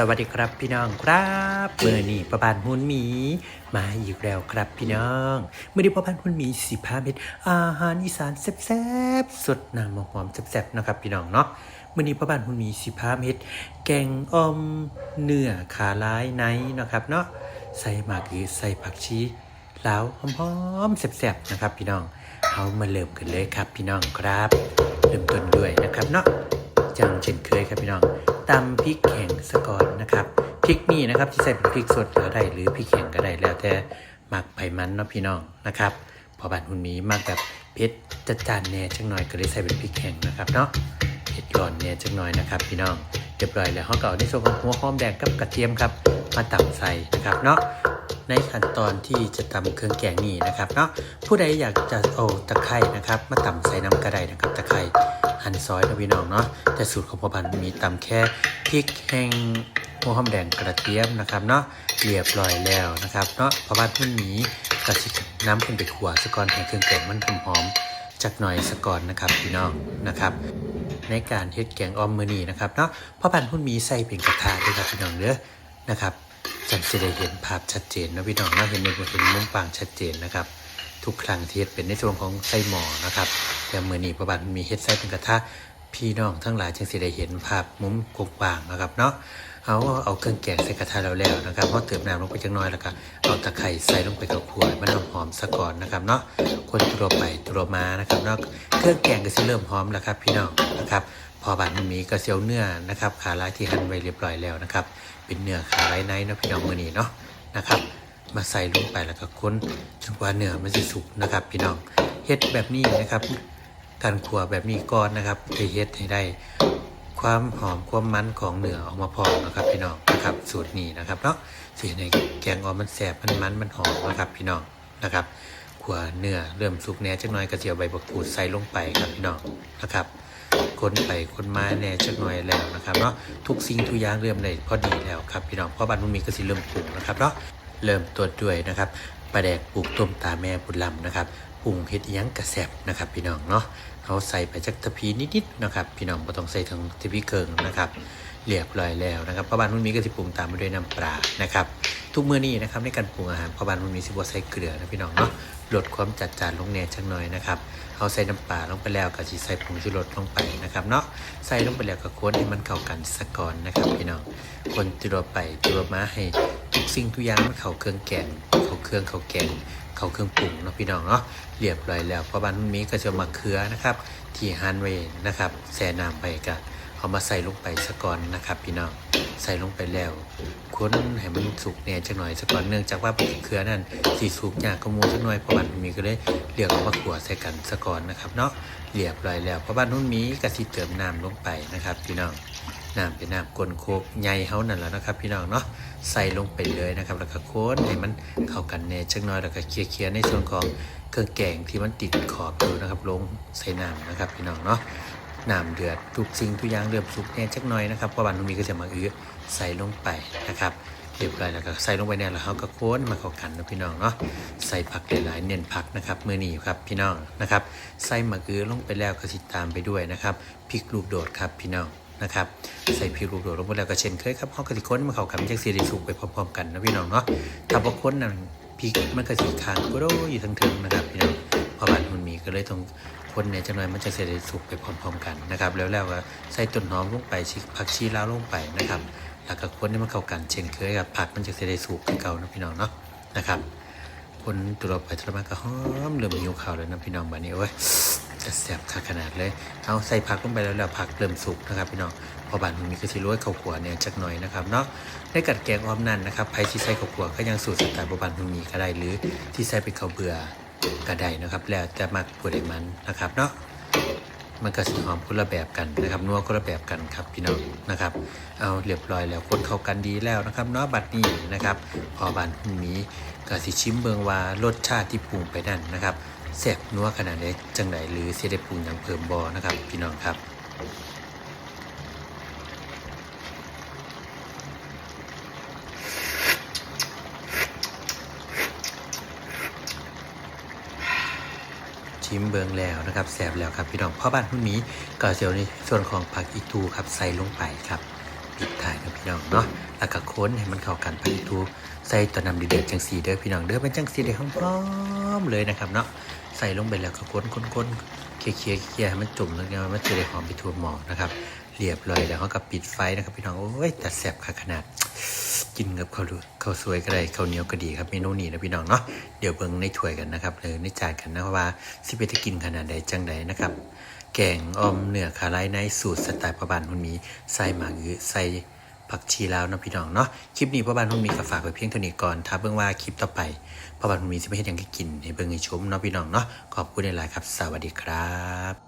สวัสดีครับพี่น้องครับเมื่อนี้ประบานหุ่นหมีมาอีกแล้วครับพี่น้องเมื่อนี้ประบานหุ่นหมีสิพาเม็ดอาหารอีสานแซ่บๆสดน้ำหอมๆแซ่บๆนะครับพี่น้องเนาะเมื่อนี้ประบานหุ่นหมีสิพาเม็ดแกงอ่อมเนื้อขาลายไนนะครับเนาะใส่หมากหรือใส่ผักชีแลาวหอมๆแซ่บๆนะครับพี่น้องเอามาเริ่มกันเลยครับพี่น้องครับ เริ่มต้นด้วยนะครับเนาะ จังเช่นเคยครับพี่น้องตำพริกแข็งสะก่อนนะครับพริกนี่นะครับที่ใส่เป็นพริกสดก็ได้หรือพริกแข็งก็ได้แล้วแต่หมักไผ่มันเนาะพี่น้องนะครับพอบ้านคุณมีมากแบบเผ็ดจัดจานแน่จังหน่อยก็เลยใส่เป็นพริกแข็งนะครับเนาะเผ็ดร้อนแน่จังหน่อยนะครับ พี่น้องเรียบร้อยแล้วเขาก็เอาในส่วนของหัวหอมแดงกับกระเทียมครับมาตำใส่นะครับเนาะในขั้นตอนที่จะตำเครื่องแกงนี่นะครับเนาะผู้ใดอยากจะเอาตะไคร่นะครับ มาตำใส่น้ำกระไดนะครับตะไคร่ หั่นซอยนะพี่น้องเนาะแต่สูตรของพ่อพันธุ์มีตำแค่พริกแห้งหัวหอมแดงกระเทียมนะครับเนาะเรียบร้อยแล้วนะครับเนาะพ่อพันธุ์พุ่นหมีกระชิน้ำขึ้นไปขัวสะกอนให้เครื่องแกงมันหอมๆจักหน่อยสะกอนนะครับพี่น้องนะครับในการเฮ็ดแกงออมมือนี้นะครับเนาะพ่อพันธุ์พุ่นมีใส่เป็นกระทะด้วยครับพี่น้องเด้อนะครับจังสิได้เห็นภาพชัดเจนนะพี่น้องเนาะเห็นในเห็นมุมปางชัดเจนนะครับ ทุกครั้งที่เฮ็ดเป็นในส่วนของไส้หมอนะครับแต่มือนี้ประบาทมีเฮ็ดไส้เป็นกระทะพี่น้องทั้งหลายจึงสิได้เห็นภาพมุมกว้างๆนะครับเนาะเอาเอาเครื่องแกงใส่กระทะแล้วแล้วนะครับพอเติมน้ำลงไปจังน้อยแล้วก็เอาตะไคร้ใส่ลงไปกับขวดมันหอมๆซะก่อนนะครับเนาะคนตัวไปตัวมานะครับเนาะเครื่องแกงก็สิเริ่มหอมแล้วครับ พี่น้องนะครับ พอบาดมันมีกระเซียวเนื้อนะครับขาลายที่หั่นไว้เรียบร้อยแล้วนะครับ เป็นเนื้อขาลายในเนาะพี่น้องมือนี้เนาะนะครับ มาใส่ลงไปแล้วก็ค้นจนกว่าเนื้อมันจะสุกนะครับ พี่น้องเฮ็ดแบบนี้นะครับ การขัวแบบนี้ก่อนนะครับจะเฮ็ดให้ได้ความหอมความมันของเนื้อออกมาพอนะครับ พี่น้องนะครับ สูตรนี้นะครับเนาะสีในแกงออมมันแสบมันมันมันหอมนะครับ พี่น้องนะครับขัวเนื้อเริ่มสุกแน่จักหน่อยก็เจียวใบบักกูดใส่ลงไปครับพี่น้องนะครับคนไปคนมาแน่จักหน่อยแล้วนะครับเนาะทุกสิ่งทุกอย่างเริ่มได้พอดีแล้วครับพี่น้องเพราะบ้านมันมีก็สิเริ่มปรุงนะครับเนาะ เริ่มต้นด้วยนะครับปลาแดกปลูกต้มตาแม่บุญลำนะครับปรุงเฮ็ดยังกระแสบนะครับพี่น้องเนาะเขาใส่ไปจักตะพีนิดๆนะครับพี่น้องไม่ต้องใส่ทั้งตะพีเกิงนะครับเรียบร้อยแล้วนะครับพระบ้านนุ่นมีก็สิปรุงตามไปด้วยน้ำปลานะครับ ทุกมื้อนี้นะครับในการปรุงอาหารพ่อบ้านนุ่นมีสิบวใส่เกลือนะพี่น้องเนาะลดความจัดจานลงแหน่จังหน่อยนะครับเอาใส่น้ำปลาลงไปแล้วก็สิใส่ผงชูรสลงไปนะครับเนาะใส่ลงไปแล้วก็คนให้มันเข้ากันสักก่อนนะครับพี่น้องคนตัวไปตัวมาให้ทุกสิ่งทุกอย่างมันเข้าเครื่องแกงเข้าเครื่องเข้าแกงเข้าเครื่องปรุงเนาะพี่น้องเนาะเรียบร้อยแล้วเพราะบ้านมันมีก็จะมาเคือนะครับ ที่ฮันเวนะครับแช่น้ำไปก็เอามาใส่ลงไปสะก่อนนะครับ พี่น้องใส่ลงไปแล้ว ค้นให้มันสุกแหน่จักหน่อยสะก่อนเนื่องจากว่าเครือนั่นสีสุกยากก็มูสักหน่อยเพราะบ้านมันมีก็เลยเรียกเอามาขัวใส่กันสะก่อนนะครับเนาะเรียบร้อยแล้วเพราะบ้านนุ่นมีก็สิเติมน้ำลงไปนะครับพี่น้องน้ำเป็นน้ำกลนโคกใหญ่เฮานั่นแหละนะครับ พี่น้องเนาะใส่ลงไปเลยนะครับแล้วก็โค้นให้มันเข้ากันแน่ชักหน้อยแล้วก็เคลียร์ๆในส่วนของเครื่องแกงที่มันติดขอบอยู่นะครับ ลงใส่น้ำนะครับพี่น้องเนาะ น้ำเดือดทุกสิ่งทุกอย่างเริ่มสุกแน่ชักหน้อยนะครับเพราะวันนี้ก็จะมาอื้อใส่ลงไปนะครับเรียบร้อยแล้วก็ใส่ลงไปเนี่ยแล้วเขาก็โค้นมาเข้ากันนะพี่น้องเนาะใส่ผักหลายๆเน้นผักนะครับมือหนีครับพี่น้องนะครับใส่มะเขือลงไปแล้วก็ติดตามไปด้วยนะครับพริกลูกโดดครับพี่น้องนะครับใส่พริกลูกโดดลงไปแล้วก็เช่นเคยครับเขากระติค้นมาเข้ากันจากซีรีสุกไปพร้อมๆกันนะพี่น้องเนาะถ้าว่ค้นนั่นพริกมันก็สีคางก็โดอยู่ทั้งถึงนะครับพี่น้อง พราะบ้านมันมีก็เลยต้องคนเนี่ยจังหน่อยมันจะเสร็จสุกไปพร้อมๆกันนะครับ แล้วแล้วก็ใส่ต้นหอมลงไปชิผักชีลาวลงไปนะครับ แล้วก็คนให้มันเข้ากันเช่นเคยกับผักมันจะเสร็จสุกเก่านะพี่น้องเนาะนะครับคนตัวเราไปตัวมาก็หอมเริ่มหิวข้าวเลยนะพี่น้องบ้านนี้โอ้ยจะแซ่บค่าขนาดเลย เอาใส่ผักลงไปแล้วแล้วผักเริ่มสุกนะครับพี่น้อง พอบานมันมีก็สิโรยข้าวขัวเนี่ยจักหน่อยนะครับเนาะในกัดแกงอ้อมนั่นนะครับใครที่ใส่ข้าวขัวก็ยังสูตรสไตล์โบราณมันมีก็ได้หรือที่ใส่เป็นข้าวเบื่อ ก็ได้นะครับ แล้วจะมักผู้ใดมันนะครับเนาะมันก็สีหอมคนละแบบกันนะครับนัวคนละแบบกันครับพี่น้องนะครับ เอาเรียบร้อยแล้วคนเข้ากันดีแล้วนะครับเนาะบัดนี้นะครับพอบานหุ่นหมีก็สิชิมเบิงว่ารสชาติที่ปรุงไปนั่นนะครับแซ่บนัวขนาดไหนจังไหนหรือเสียได้ปรุงอย่างเพิ่มบอนะครับ พี่น้องครับ ชิมเบิงแล้วนะครับแสบแล้วครับพี่น้องพ่อบ้านหุ่นหมีก็เสียวในส่วนของผักอีตูครับใส่ลงไปครับปิดท้ายนะพี่น้องเนาะแล้วก็ค้นให้มันเข้ากันพันทูใส่ตัวน้ำเดือดจังสีเด้อพี่น้องเด้อเป็นจังสีเด้อหอมเลยนะครับเนาะใส่ลงไปแล้วก็ค้นค้นค้นเคลียร์เคลียร์เคลียร์ให้มันจุ่มแล้วเนี่ยมันจะได้หอมไปทั่วหม้อนะครับเรียบร้อยแล้วเขาก็ปิดไฟนะครับพี่น้องโอ้ยแต่แซ่บขนาด กินกับข้าวข้าวสวยก็ได้ข้าวเหนียวก็ดีครับเมนูนี้นะพี่น้องเนาะเดี๋ยวเบิ่งในถ้วยกันนะครับหรือในจานกันนะว่าสิเป็นจะกินขนาดใดจังใดนะครับ แกงออมเนื้อคาไรในสูตรสไตล์พ่อบ้านคุณหมีใส่หมากอือใส่ผักชีลาวนะพี่น้องเนาะคลิปนี้พ่อบ้านคุณหมีก็ฝากไว้เพียงเท่านี้ก่อนถ้าเบิ่งว่าคลิปต่อไปพ่อบ้านคุณหมีจะไม่เห็นยังกินให้เบิ่งให้ชมเนาะพี่น้องเนาะขอบคุณหลายๆครับ สวัสดีครับ